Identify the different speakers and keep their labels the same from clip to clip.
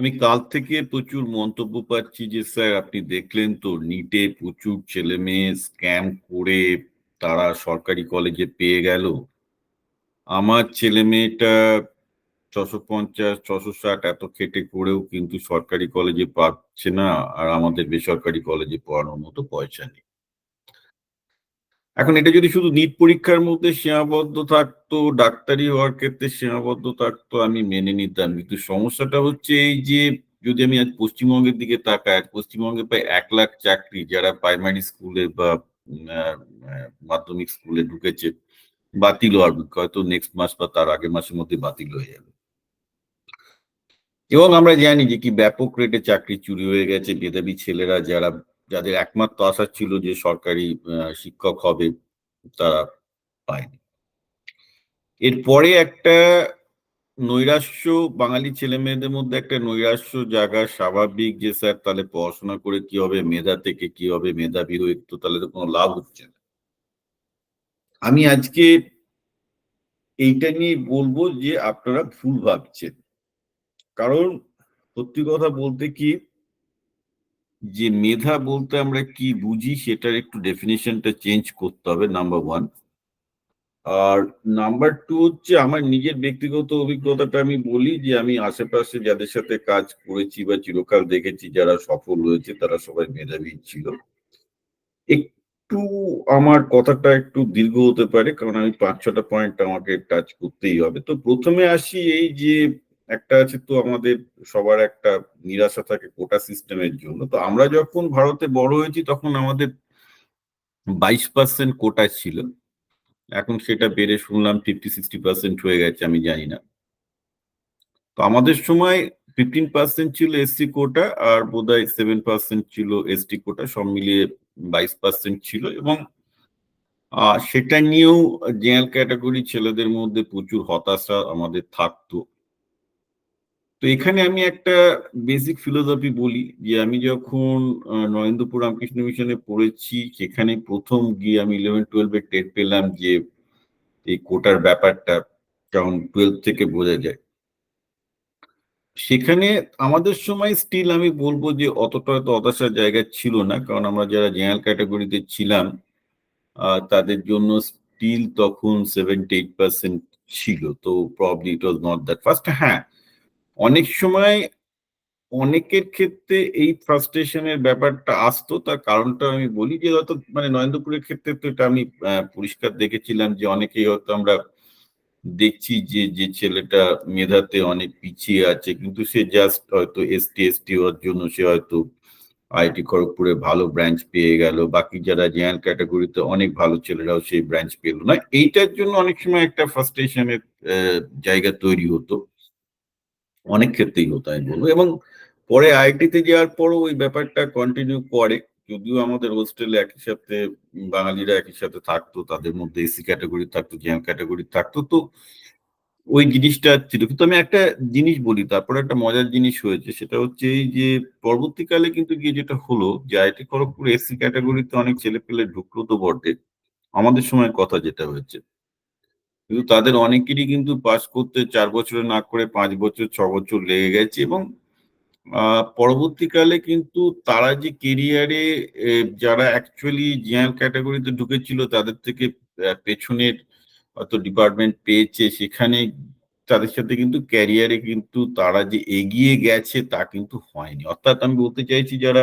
Speaker 1: আমি কাল থেকে প্রচুর মন্তব্য পাচ্ছি যে, স্যার, আপনি দেখলেন তো নিটে প্রচুর ছেলে মেয়ে স্ক্যাম করে তারা সরকারি কলেজে পেয়ে গেল। আমার ছেলে মেয়েটা ছশো পঞ্চাশ, ছশো ষাট এত খেটে করেও কিন্তু সরকারি কলেজে পাচ্ছে না, আর আমাদের বেসরকারি কলেজে পড়ানোর মতো পয়সা নেই। এখন এটা যদি শুধু নিট পরীক্ষার মধ্যে সীমাবদ্ধ থাকতো, ডাক্তারি হওয়ার ক্ষেত্রে সীমাবদ্ধ থাকতো, আমি মেনে নিতাম। কিন্তু সমস্যাটা হচ্ছে এই যে, যদি আমি আজ পশ্চিমবঙ্গের দিকে তাকাই পশ্চিমবঙ্গে প্রায় এক লাখ চাকরি যারা প্রাইমারি স্কুলে বা মাধ্যমিক স্কুলে ঢুকেছে, বাতিল হওয়ার হয়তো নেক্সট মাস বা তার আগের মাসের মধ্যে বাতিল হয়ে যাবে। এবং আমরা জানি যে কি ব্যাপক রেটে চাকরি চুরি হয়ে গেছে। মেধাবী ছেলেরা যারা যাদের একমাত্র আশা ছিল যে সরকারি শিক্ষক হবে, তারা পায়নি। এরপরে একটা নৈরাশ্য, বাঙালি ছেলে মেয়েদের মধ্যে একটা নৈরাশ্য জায়গা স্বাভাবিক যে, স্যার, তাহলে পড়াশোনা করে কি হবে? মেধা থেকে কি হবে? মেধাবী হয়ে তো তাহলে তো কোনো লাভ হচ্ছে না। আমি আজকে এইটা নিয়ে বলব যে, আপনারা ভুল ভাবছেন। কারণ সত্যি কথা বলতে কি যে মেধা বলতে আমরা কি বুঝি সেটার একটু ডেফিনেশনটা চেঞ্জ করতে হবে নাম্বার ওয়ান আর নাম্বার টু হচ্ছে আমার নিজের ব্যক্তিগত অভিজ্ঞতাটা আমি বলি যে আমি আশেপাশে যাদের সাথে কাজ করেছি বা চিরকাল দেখেছি যারা সফল হয়েছে তারা সবাই মেধাবী ছিল। একটু আমার কথাটা একটু দীর্ঘ হতে পারে কারণ আমি পাঁচ ছটা পয়েন্ট আমাকে টাচ করতেই হবে। তো প্রথমে আসি এই যে একটা আছে তো আমাদের সবার একটা নিরাশা থাকে কোটা সিস্টেমের জন্য। তো আমরা যখন ভারতে বড় হয়েছি তখন আমাদের বাইশ পার্সেন্ট কোটা ছিল। এখন সেটা বেড়ে শুনলাম ফিফটি, সিক্সটি পার্সেন্ট হয়ে গেছে, আমি জানি না। তো আমাদের সময় ফিফটিন পার্সেন্ট ছিল এসসি কোটা আর বোধহয় সেভেন পার্সেন্ট ছিল এসটি কোটা, সব মিলিয়ে বাইশ পার্সেন্ট ছিল এবং সেটা নিয়েও জেনারেল ক্যাটাগরি ছেলেদের মধ্যে প্রচুর হতাশা আমাদের থাকতো। তো এখানে আমি একটা বেসিক ফিলোসফি বলি, যে আমি যখন নরেন্দ্রপুর রামকৃষ্ণ মিশনে পড়েছি সেখানে প্রথম গিয়ে আমি ইলেভেন টুয়েলভে টেট পেলাম যে, এই কোটার ব্যাপারটা কারণ টুয়েলভ থেকে বোঝা যায়। সেখানে আমাদের সময় স্টিল আমি বলব যে, অতটা হয়তো হতাশার জায়গা ছিল না, কারণ আমরা যারা জেনারেল ক্যাটাগরিতে ছিলাম তাদের জন্য স্টিল তখন সেভেন্টি এইট পার্সেন্ট ছিল, তো probably it was not that fast হ্যাঁ অনেক সময় অনেকের ক্ষেত্রে এই ফ্রাস্ট্রেশনের ব্যাপারটা আসতো। তার কারণটা আমি বলি যে, হয়তো মানে নরেন্দ্রপুরের ক্ষেত্রে তো এটা আমি পরিষ্কার দেখেছিলাম যে, অনেকেই হয়তো আমরা দেখছি যে যে ছেলেটা মেধাতে অনেক পিছিয়ে আছে, কিন্তু সে জাস্ট হয়তো এসটি এসটি হওয়ার জন্য সে হয়তো আইটি খড়গপুরে ভালো ব্রাঞ্চ পেয়ে গেল। বাকি যারা জেনারেল ক্যাটাগরিতে অনেক ভালো ছেলেরাও সেই ব্রাঞ্চ পেল। না, এইটার জন্য অনেক সময় একটা ফ্রাস্ট্রেশনের জায়গা তৈরি হতো। অনেক ক্ষেত্রেই হতো আমি বলব। এবং পরে আইটিতে যাওয়ার পরও ওই ব্যাপারটা কন্টিনিউ করে। যদিও আমাদের হোস্টেলে একই সাথে বাঙালিরা একই সাথে থাকতো তাদের মধ্যে এসি ক্যাটাগরি থাকতো জেনারেল ক্যাটাগরি থাকতো। তো ওই জিনিসটা ছিল। কিন্তু আমি একটা জিনিস বলি তারপরে একটা মজার জিনিস হয়েছে। সেটা হচ্ছে এই যে পরবর্তীকালে কিন্তু গিয়ে যেটা হলো যে আইটি খড়গপুর এসি ক্যাটাগরিতে অনেক ছেলে পেলে ঢুকলো তো বটে। আমাদের সময় কথা যেটা হয়েছে। কিন্তু তাদের অনেকেরই কিন্তু পাস করতে চার বছরে না করে পাঁচ বছর, ছ বছর লেগে গেছে এবং পরবর্তীকালে কিন্তু তারা যে কেরিয়ারে যারা অ্যাকচুয়ালি জেনারেল ক্যাটাগরিতে ঢুকেছিল তাদের থেকে পেছনের হয়তো ডিপার্টমেন্ট পেয়েছে সেখানে তাদের সাথে কিন্তু ক্যারিয়ারে কিন্তু তারা যে এগিয়ে গেছে তা কিন্তু হয়নি। অর্থাৎ আমি বলতে চাইছি যারা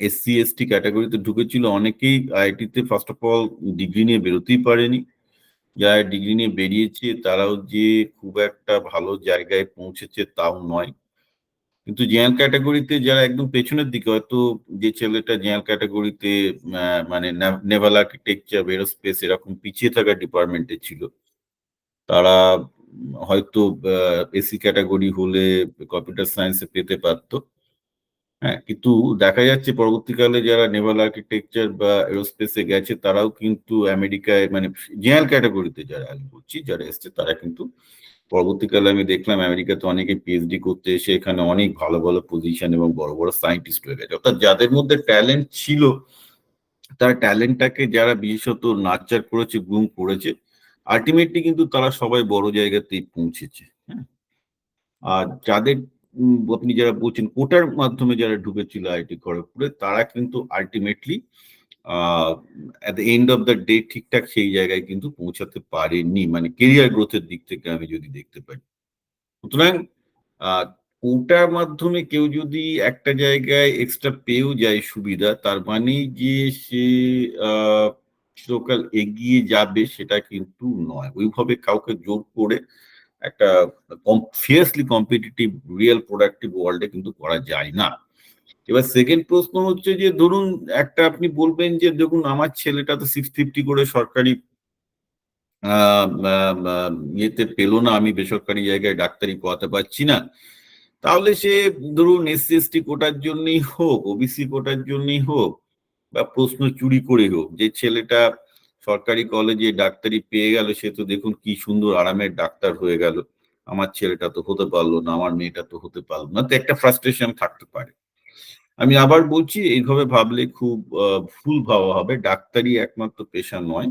Speaker 1: এসসি এসটি ক্যাটাগরিতে ঢুকেছিল অনেকেই আইআইটিতে ফার্স্ট অফ অল ডিগ্রি নিয়ে বেরোতেই পারেনি। যারা ডিগ্রি নিয়ে বেরিয়েছে, তারাও যে খুব একটা ভালো জায়গায় পৌঁছেছে তাও নয়। কিন্তু জেনারেল ক্যাটাগরিতে যারা একদম পেছনের দিকে, হয়তো যে ছেলেটা জেনারেল ক্যাটাগরিতে মানে নেভাল আর্কিটেকচার, এরোস্পেস এরকম পিছিয়ে থাকা ডিপার্টমেন্টে ছিল, তারা হয়তো এসি ক্যাটাগরি হলে কম্পিউটার সায়েন্সে পেতে পারত। হ্যাঁ কিন্তু দেখা যাচ্ছে পরবর্তীকালে যারা নেভাল আর্কিটেকচার বা এরোস্পেসে গেছে, তারাও কিন্তু আমেরিকায় মানে জেনারেল ক্যাটাগরিতে যারা আমি বলছি, যারা এসছে, তারা কিন্তু পরবর্তীকালে আমি দেখলাম আমেরিকাতে অনেকে পিএইচডি করতে এসে এখানে অনেক ভালো ভালো পজিশন এবং বড় বড় সায়েন্টিস্ট হয়ে গেছে। অর্থাৎ যাদের মধ্যে ট্যালেন্ট ছিল, তার ট্যালেন্টটাকে যারা বিশেষত নাচার করেছে গ্রুম করেছে আলটিমেটলি কিন্তু তারা সবাই বড় জায়গাতেই পৌঁছেছে হ্যাঁ। আর যাদের আপনি যারা বলছেন কোটার মাধ্যমে যারা ঢুকেছিল আইআইটি খড়গপুরে, তারা কিন্তু ultimately at the end of the day ঠিকঠাক সেই জায়গায় কিন্তু পৌঁছাতে পারেনি মানে কেরিয়ার গ্রোথের দিক থেকে আমি যদি দেখতে পাই। সুতরাং কোটার মাধ্যমে কেউ যদি একটা জায়গায় এক্সট্রা পেয়েও যায় সুবিধা, তার মানে যে সে চিরকাল এগিয়ে যাবে সেটা কিন্তু নয়। ওইভাবে কাউকে জোর করে একটা ফিয়ার্সলি কম্পিটিটিভ রিয়েল প্রোডাক্টিভ ওয়ার্ল্ডে কিন্তু করা যায় না। এবার সেকেন্ড প্রশ্ন হচ্ছে যে, ধরুন একটা আপনি বলবেন যে, দেখুন আমার ছেলেটা তো সিক্স ফিফটি করে সরকারি ইয়েতে পেল না, আমি বেসরকারি জায়গায় ডাক্তারি পড়াতে পারছি না। তাহলে সে ধরুন এসসি এসটি কোটার জন্যই হোক ওবিসি কোটার জন্যই হোক, বা প্রশ্ন চুরি করে হোক, যে ছেলেটা সরকারি কলেজে ডাক্তারি পেয়ে গেল, সে তো দেখুন কি সুন্দর আরামের ডাক্তার হয়ে গেল। আমার ছেলেটা তো হতে পারল না, আমার মেয়েটা তো হতে পারল না, তো একটা ফ্রাস্ট্রেশন থাকতে পারে। আমি আবার বলছি, এইভাবে ভাবলে খুব ভুল ভাবা হবে। ডাক্তারি একমাত্র পেশা নয়।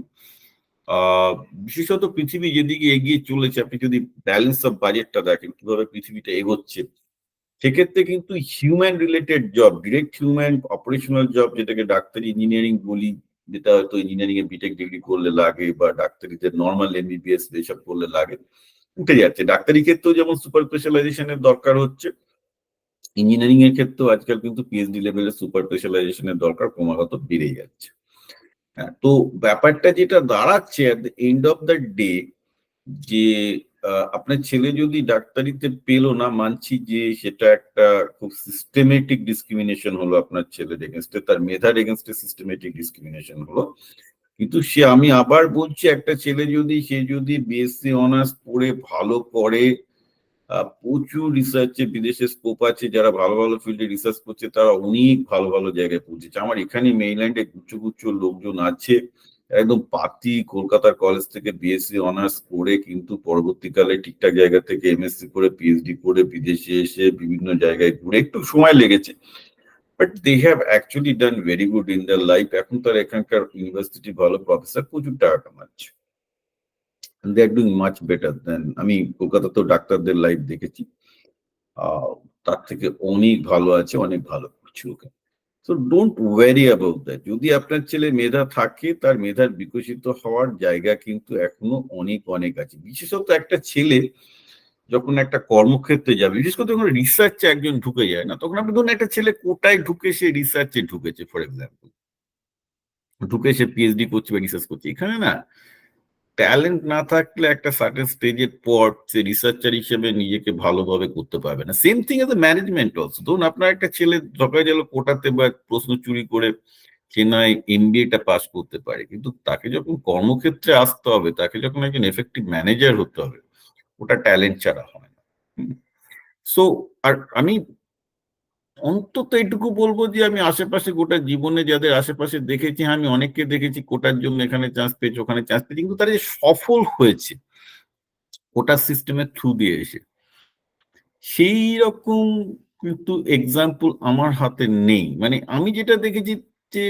Speaker 1: বিশেষত পৃথিবী যেদিকে এগিয়ে চলেছে, আপনি যদি ব্যালেন্স অফ বাজেটটা দেখেন, কীভাবে পৃথিবীটা এগোচ্ছে, সেক্ষেত্রে কিন্তু human related job direct human operational job যেটাকে ডাক্তারি ইঞ্জিনিয়ারিং বলি যেটা হয়তো ইঞ্জিনিয়ারিং এ বিটেক ডিগ্রি করলে লাগে বা ডাক্তারিতে নর্মাল এমবিবিএস এসব করলে লাগে, উঠে যাচ্ছে। ডাক্তারি ক্ষেত্রেও যেমন সুপার স্পেশালাইজেশনের দরকার হচ্ছে ইঞ্জিনিয়ারিং এর ক্ষেত্রেও আজকাল কিন্তু পিএইচডি লেভেলের সুপার স্পেশালাইজেশনের দরকার ক্রমাগত বেড়ে যাচ্ছে। হ্যাঁ তো ব্যাপারটা যেটা দাঁড়াচ্ছে এন্ড অফ দ্য ডে যে আপনার ছেলে যদি ডাক্তারিতে পেল না, মানছি যে সেটা একটা খুব সিস্টেমেটিক ডিসক্রিমিনেশন হলো আপনার ছেলের এগেনস্টে তার মেধার এগেনস্টে সিস্টেমেটিক ডিসক্রিমিনেশন হলো। কিন্তু সে, আমি আবার বলছি, একটা ছেলে যদি, সে যদি বিএসসি অনার্স পড়ে, ভালো করে প্রচুর রিসার্চে বিদেশে স্কোপ আছে, যারা ভালো ভালো ফিল্ডে রিসার্চ করছে, তারা অনেক ভালো ভালো জায়গায় পৌঁছেছে। আমার এখানে মেইল্যান্ডে গুচ্ছ গুচ্ছ লোকজন আছে। একদম পাতি কলকাতার কলেজ থেকে বিএসসি অনার্স করে কিন্তু পরবর্তীকালে ঠিকঠাক জায়গা থেকে এমএসসি করে পিএইচডি করে বিদেশে এসে বিভিন্ন জায়গায় ঘুরে একটু সময় লেগেছে। But they have actually done very good in the life এখন তার এখানকার ইউনিভার্সিটি ভালো প্রফেসর প্রচুর টাকা কামাচ্ছে। They are doing much better than আমি কলকাতাতেও ডাক্তারদের লাইফ দেখেছি। তার থেকে অনেক ভালো আছে, অনেক ভালো করছে ওকে। তো ডোন্ট ওয়ারি অ্যাবাউট দ্যাট যদি আপনার ছেলে মেধা থাকে, তার মেধার বিকশিত হওয়ার জায়গা কিন্তু এখনও অনেক অনেক আছে। বিশেষত একটা ছেলে যখন একটা কর্মক্ষেত্রে যাবে, বিশেষ করে যখন রিসার্চে একজন ঢুকে যায় না, তখন আপনি ধরুন একটা ছেলে কোটায় ঢুকে সে রিসার্চে ঢুকেছে ফর এক্সাম্পল ঢুকে সে পিএইচডি করছে বা রিসার্চ করছে। এখানে না ট্যালেন্ট না থাকলে একটা সার্টেন স্টেজের পর সে রিসার্চার হিসেবে নিজেকে ভালোভাবে করতে পারবে না। Same thing as management also ধরুন, আপনার একটা ছেলে ঢকায় গেল কোটাতে বা প্রশ্ন চুরি করে চেন্নাই এমবিএটা পাস করতে পারে। কিন্তু তাকে যখন কর্মক্ষেত্রে আসতে হবে, তাকে যখন একজন এফেক্টিভ ম্যানেজার হতে হবে, ওটা ট্যালেন্ট ছাড়া হয় না। সো আর আমি অন্তত এটুকু বলব যে আমি আশেপাশে গোটা জীবনে যাদের আশেপাশে দেখেছি আমি অনেককে দেখেছি কোটার জন্য এখানে চান্স পেয়েছে, ওখানে চান্স পেয়েছে, কিন্তু তারা সফল হয়েছে কোটার সিস্টেমের থ্রু দিয়ে এসে, সেই রকম কিন্তু এক্সাম্পল আমার হাতে নেই। মানে আমি যেটা দেখেছি যে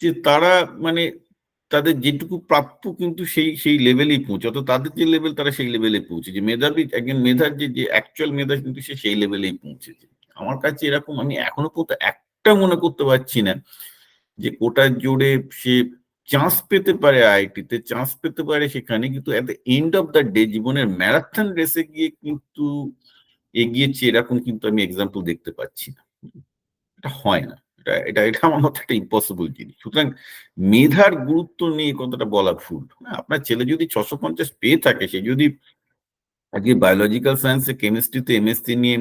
Speaker 1: যে তারা মানে তাদের যেটুকু প্রাপ্য কিন্তু সেই সেই লেভেলেই পৌঁছে অত তাদের যে লেভেল তারা সেই লেভেলে পৌঁছেছে। মেধাবী একজন মেধার যে যে অ্যাকচুয়াল মেধা কিন্তু সে সেই লেভেলেই পৌঁছেছে। আমার কাছে এরকম আমি এখনও পর্যন্ত একটা মনে করতে পারছি না যে কোটার জোরে সে চান্স পেতে পারে আইটিতে চান্স পেতে পারে সেখানে কিন্তু at the end of the day জীবনের ম্যারাথন রেসে গিয়ে কিন্তু এগিয়েছে এরকম কিন্তু আমি এক্সাম্পল দেখতে পাচ্ছি না। এটা হয় না। এটা এটা এটা আমার মতো একটা ইম্পসিবল জিনিস। সুতরাং মেধার গুরুত্ব নিয়ে কথাটা বলা ভুল। হ্যাঁ, আপনার ছেলে যদি ছশো পঞ্চাশ পেয়ে থাকে সে যদি আজকে বায়োলজিক্যাল সায়েন্সে কেমিস্ট্রিতে এমএসসি নিয়ে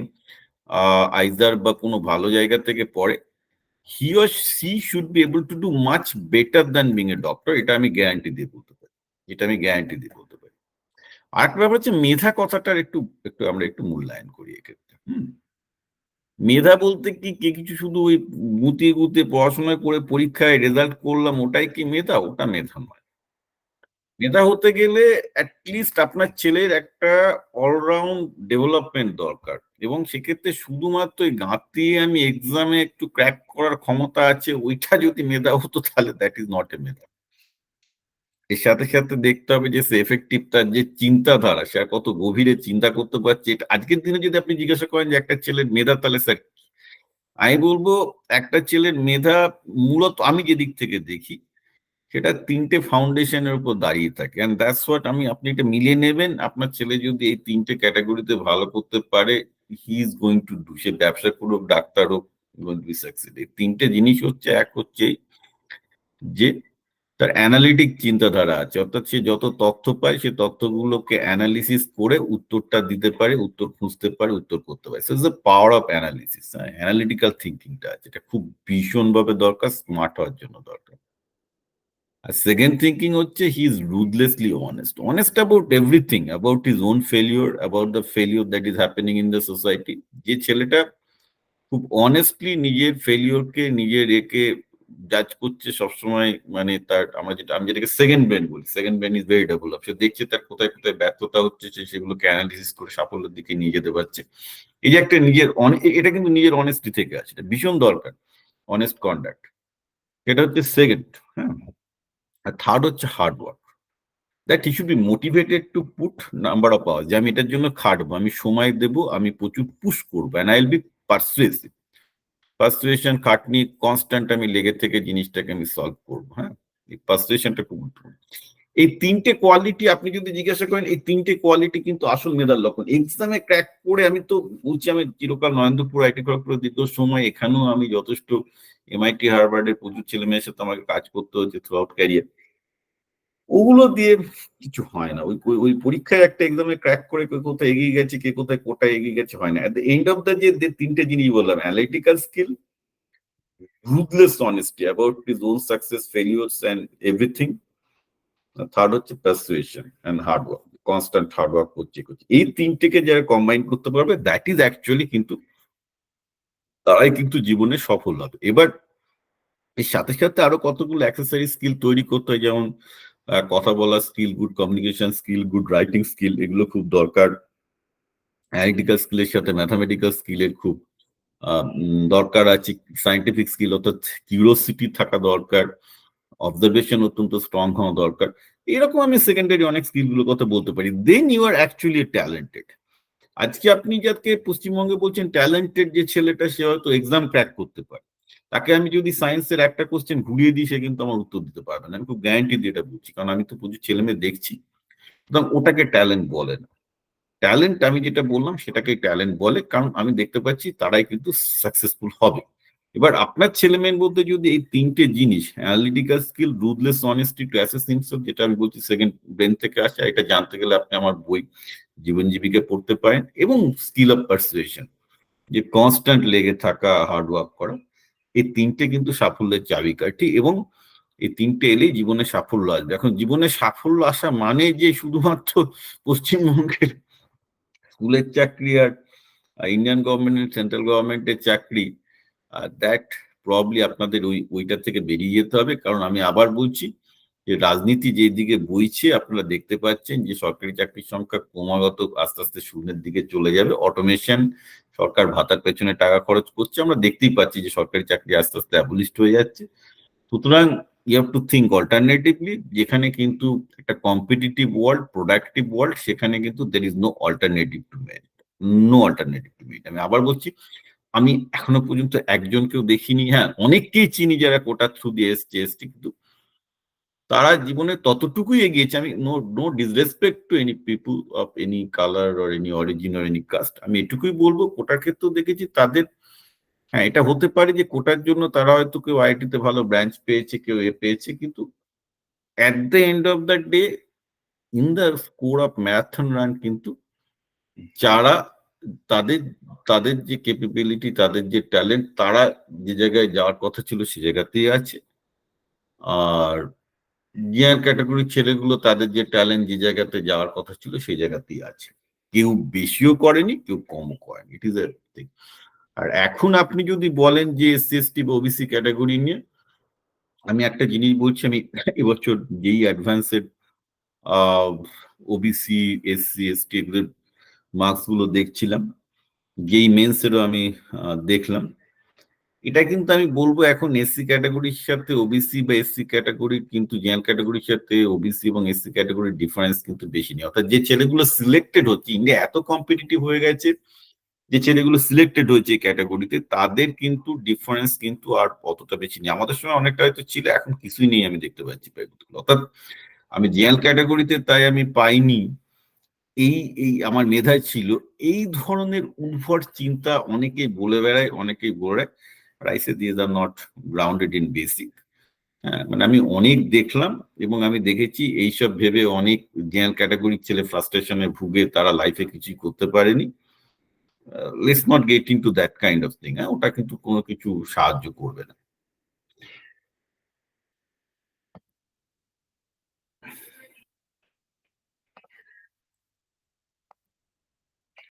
Speaker 1: আইজার বা কোনো ভালো জায়গা থেকে পড়ে he or she should be able to do much better than being a doctor এটা আমি গ্যারান্টি দিয়ে বলতে পারি। এটা আমি গ্যারান্টি দিয়ে বলতে পারি। আরেকটা ব্যাপার হচ্ছে, মেধা কথাটার একটু একটু আমরা একটু মূল্যায়ন করি এক্ষেত্রে, হুম? মেধা বলতে কি, কে কিছু শুধু ওই গুতিয়ে গুতিয়ে পড়াশোনা করে পরীক্ষায় রেজাল্ট করলাম, ওটাই কি মেধা? ওটা মেধা নয়। মেধা হতে গেলে অ্যাটলিস্ট আপনার ছেলের একটা অলরাউন্ড ডেভেলপমেন্ট দরকার। এবং সেক্ষেত্রে শুধুমাত্র ওই গাঁতিয়ে আমি এক্সামে একটু ক্র্যাক করার ক্ষমতা আছে, ওইটা যদি মেধা হতো তাহলে দ্যাট ইজ নট এ মেধা এর সাথে সাথে দেখতে হবে যে সে এফেক্টিভ তার যে চিন্তাধারা, সে কত গভীরে চিন্তা করতে পারছে। এটা আজকের দিনে যদি আপনি জিজ্ঞাসা করেন যে একটা ছেলের মেধা, তাহলে স্যার আমি বলব একটা ছেলের মেধা মূলত আমি যে দিক থেকে দেখি সেটা তিনটে ফাউন্ডেশনের উপর দাঁড়িয়ে থাকে। অ্যান্ড দ্যাটস হোয়াট আমি, আপনি এটা মিলিয়ে নেবেন, আপনার ছেলে যদি এই তিনটে ক্যাটাগরিতে ভালো করতে পারে he is going to do সে ব্যবসা করুক, ডাক্তার হোক সাকসিড এই তিনটে জিনিস হচ্ছে, এক হচ্ছে যে তার অ্যানালিটিক চিন্তাধারা আছে, অর্থাৎ সে যত তথ্য পায়, সে তথ্যগুলোকে অ্যানালিসিস করে উত্তরটা দিতে পারে, উত্তর খুঁজতে পারে, উত্তর করতে পারে। So power of analysis analytical থিঙ্কিংটা আছে এটা খুব ভীষণভাবে দরকার স্মার্ট হওয়ার জন্য দরকার। আর সেকেন্ড থিঙ্কিং হচ্ছে he is ruthlessly honest honest about everything about his own failure about the failure that is happening in the society যে ছেলেটা খুব অনেস্টলি নিজের ফেলিওরকে নিজের একে জাজ করছে সবসময় মানে তার, আমরা যেটা, আমি যেটাকে সেকেন্ড ব্রেন বলি second brain is very develop সে দেখছে তার কোথায় কোথায় ব্যর্থতা হচ্ছে, সে সেগুলোকে অ্যানালিসিস করে সাফল্যের দিকে নিয়ে যেতে পারছে। এই যে একটা নিজের এটা কিন্তু নিজের অনেস্টি থেকে আছে এটা ভীষণ দরকার অনেস্ট কন্ডাক্ট এটা হচ্ছে সেকেন্ড হ্যাঁ? আর থার্ড হচ্ছে hard work that he should be motivated to put number of hours যে আমি এটার জন্য খাটবো, আমি সময় দেব, আমি প্রচুর পুশ করব and I will be persuasive persuasion খাটনি কনস্ট্যান্ট আমি লেগে থেকে জিনিসটাকে আমি সলভ করব হ্যাঁ? এই পারসুয়েশনটা খুব গুরুত্বপূর্ণ এই তিনটে কোয়ালিটি আপনি যদি জিজ্ঞাসা করেন এই তিনটে কোয়ালিটি কিন্তু আসল মেধার লক্ষণ। এক্সামে ক্র্যাক করে আমি তো বলছি আমি চিরকাল নরেন্দ্রপুর আইটি খড়গপুর দ্বিতীয় সময় এখানেও আমি যথেষ্ট এমআইটি হারবার্ডের প্রচুর ছেলে মেয়ের সাথে আমাকে কাজ করতে হচ্ছে থ্রু আউট ক্যারিয়ার ওগুলো দিয়ে কিছু হয় না। ওই ওই পরীক্ষায় একটা এক্সামে ক্র্যাক করে কে কোথায় এগিয়ে গেছে কে কোথায় কোটায় এগিয়ে গেছে হয় না। এন্ড অফ দ্য যে তিনটে জিনিস বললাম analytical skill ruthless honesty about his own success, failures, and everything. Third হচ্ছে persuasion and hard work constant hard work করছে করছে। এই তিনটিকে যারা কম্বাইন করতে পারবে দ্যাট ইজ অ্যাকচুয়ালি কিন্তু তারাই কিন্তু জীবনে সফল হবে। এবার এর সাথে সাথে আরও কতগুলো অ্যাক্সেসরি স্কিল তৈরি করতে হয়, যেমন কথা বলা skill good communication skill good writing skill এগুলো খুব দরকার। অ্যানালিটিক্যাল স্কিলের সাথে ম্যাথামেটিক্যাল স্কিলের খুব দরকার আছে। সাইন্টিফিক স্কিল অর্থাৎ কিউরোসিটি থাকা দরকার। অবজারভেশন অত্যন্ত স্ট্রং হওয়া দরকার। এরকম আমি সেকেন্ডারি অনেক স্কিলগুলোর কথা বলতে পারি। Then you are actually talented আজকে আপনি যাকে পশ্চিমবঙ্গে বলছেন ট্যালেন্টেড যে ছেলেটা, সে হয়তো এক্সাম ক্র্যাক করতে পারে। তাকে আমি যদি সায়েন্সের একটা কোশ্চেন ঘুরিয়ে দিই, সে কিন্তু আমার উত্তর দিতে পারবে না। আমি খুব গ্যারান্টি দিয়ে এটা বলছি, কারণ আমি তো প্রচুর ছেলে মেয়ে দেখছি। সুতরাং ওটাকে ট্যালেন্ট বলে না। ট্যালেন্ট আমি যেটা বললাম, সেটাকে ট্যালেন্ট বলে, কারণ আমি দেখতে পাচ্ছি তারাই কিন্তু সাকসেসফুল হবে। এবার আপনার ছেলে মেয়ের মধ্যে যদি এই তিনটে জিনিস analytical skill ruthless honesty to assess himself যেটা আমি বলছি সেকেন্ড ব্রেন থেকে আসে, এটা জানতে গেলে আপনি আমার বই জীবন জীবিকা পড়তে পারেন এবং স্কিল অফ পারসুয়েশন যে কনস্ট্যান্ট লেগে থাকা হার্ড ওয়ার্ক করা, এই তিনটে কিন্তু সাফল্যের চাবিকাঠি এবং এই তিনটে এলেই জীবনে সাফল্য আসবে। এখন জীবনে সাফল্য আসা মানে যে শুধুমাত্র পশ্চিমবঙ্গের স্কুলের চাকরি আর ইন্ডিয়ান গভর্নমেন্টের সেন্ট্রাল গভর্নমেন্টের চাকরি দ্যাট প্রবলি আপনাদের ওই, ওইটা থেকে বেরিয়ে যেতে হবে। কারণ আমি আবার বলছি যে, রাজনীতি যে দিকে বইছে, আপনারা দেখতে পাচ্ছেন যে, সরকারি চাকরির সংখ্যা ক্রমাগত আস্তে আস্তে শূন্যের দিকে চলে যাবে। অটোমেশন সরকার ভাতার পেছনে টাকা খরচ করছে। আমরা দেখতেই পাচ্ছি যে, সরকারি চাকরি আস্তে আস্তে অ্যাবলিস্ট হয়ে যাচ্ছে। সুতরাং you have to think alternatively যেখানে কিন্তু একটা কম্পিটিটিভ ওয়ার্ল্ড প্রোডাক্টিভ ওয়ার্ল্ড সেখানে কিন্তু there is no alternative to merit no alternative to merit আমি আবার বলছি আমি এখনও পর্যন্ত একজনকেও দেখিনি হ্যাঁ অনেককেই চিনি যারা কোটা থ্রু দিয়ে এসছে এসছে কিন্তু তারা জীবনে ততটুকুই এগিয়েছে। আমি no no disrespect to any people of any colour or any origin or any caste আমি এটুকুই বলব, কোটার ক্ষেত্রেও দেখেছি তাদের হ্যাঁ এটা হতে পারে যে কোটার জন্য তারা হয়তো কেউ আইটিতে ভালো ব্রাঞ্চ পেয়েছে, কেউ এ পেয়েছে, কিন্তু at the end of the day in the score of marathon run কিন্তু যারা তাদের তাদের যে ক্যাপেবিলিটি তাদের যে ট্যালেন্ট তারা যে জায়গায় যাওয়ার কথা ছিল সে জায়গাতেই আছে। আর জিয়ার ক্যাটাগরির ছেলেগুলো তাদের যে ট্যালেন্ট যে জায়গাতে যাওয়ার কথা ছিল সেই জায়গাতেই আছে। কেউ বেশিও করেনি, কেউ কমও করেনি। ইট ইজ এ আর এখন আপনি যদি বলেন যে এসসি এসটি বা ওবিসি ক্যাটাগরি নিয়ে, আমি একটা জিনিস বলছি, আমি এবছর যেই অ্যাডভান্সের ওবিসি এসসি এসটি এগুলোর মার্কসগুলো দেখছিলাম, যেই মেন্সেরও আমি দেখলাম। এটা কিন্তু আমি বলব এখন এসসি ক্যাটাগরির সাথে ওবিসি বা এসসি ক্যাটাগরির কিন্তু জেনারেল ক্যাটাগরির সাথে ওবিসি এবং এসসি ক্যাটাগরির ডিফারেন্স কিন্তু বেশি নেই। অর্থাৎ যে ছেলেগুলো সিলেক্টেড হচ্ছে ইন্ডিয়া এত কম্পিটিটিভ হয়ে গেছে, যে ছেলেগুলো সিলেক্টেড হয়েছে ক্যাটাগরিতে তাদের কিন্তু ডিফারেন্স কিন্তু আর অতটা বেশি নেই। আমাদের সময় অনেকটা হয়তো ছিল, এখন কিছুই নেই আমি দেখতে পাচ্ছি অর্থাৎ আমি জেনারেল ক্যাটাগরিতে তাই আমি পাইনি। এই এই আমার মেধায় ছিল, এই ধরনের উদ্ভট চিন্তা অনেকেই বলে বেড়ায়, অনেকেই বলে রাইসে দিয়ে they not grounded in basic হ্যাঁ মানে আমি অনেক দেখলাম এবং আমি দেখেছি এইসব ভেবে অনেক জেনারেল ক্যাটাগরির ছেলে ফ্রাস্ট্রেশনে ভুগে তারা লাইফে কিছুই করতে পারেনি। Let's not get into that kind of thing হ্যাঁ ওটা কিন্তু কোনো কিছু সাহায্য করবে না।